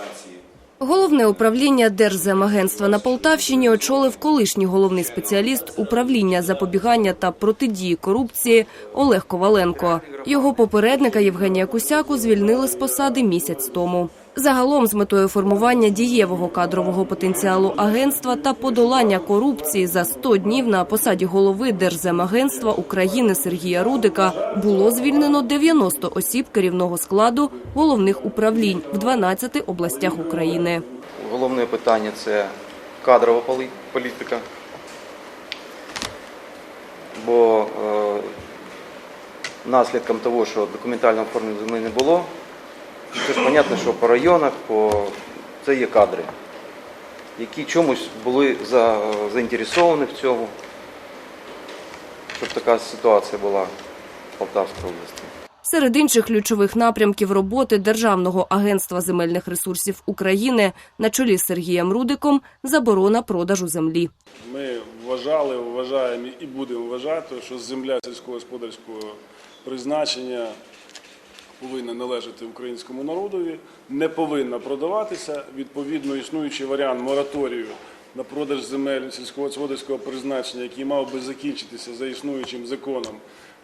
станції. Головне управління Держземагентства на Полтавщині очолив колишній головний спеціаліст управління запобігання та протидії корупції Олег Коваленко. Його попередника Євгенія Кусяку звільнили з посади місяць тому. Загалом, з метою формування дієвого кадрового потенціалу агентства та подолання корупції за 100 днів на посаді голови Держземагентства України Сергія Рудика було звільнено 90 осіб керівного складу головних управлінь в 12 областях України. Головне питання це кадрова політика. Бо е, наслідком того, що документального оформлення не було, це ж зрозуміло, що по районах по... це є кадри, які чомусь були за... заінтересовані в цьому, щоб така ситуація була в Полтавській області. Серед інших ключових напрямків роботи Державного агентства земельних ресурсів України на чолі з Сергієм Рудиком заборона продажу землі. Ми вважали, вважаємо і будемо вважати, що земля сільськогосподарського призначення повинна належати українському народові, не повинна продаватися. Відповідно, існуючий варіант мораторію на продаж земель сільськогосподарського призначення, який мав би закінчитися за існуючим законом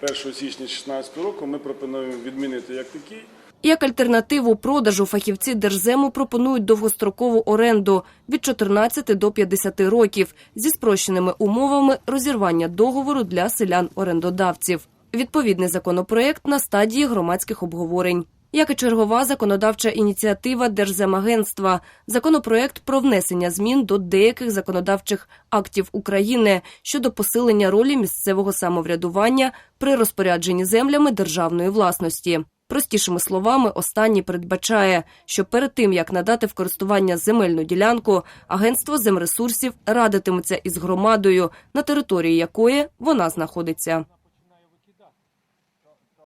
1 січня 2016 року, ми пропонуємо відмінити як такий. Як альтернативу продажу фахівці Держзему пропонують довгострокову оренду від 14 до 50 років зі спрощеними умовами розірвання договору для селян-орендодавців. Відповідний законопроект на стадії громадських обговорень. Як і чергова законодавча ініціатива Держземагентства, законопроект про внесення змін до деяких законодавчих актів України щодо посилення ролі місцевого самоврядування при розпорядженні землями державної власності. Простішими словами, останній передбачає, що перед тим як надати в користування земельну ділянку, агентство земресурсів радитиметься із громадою, на території якої вона знаходиться.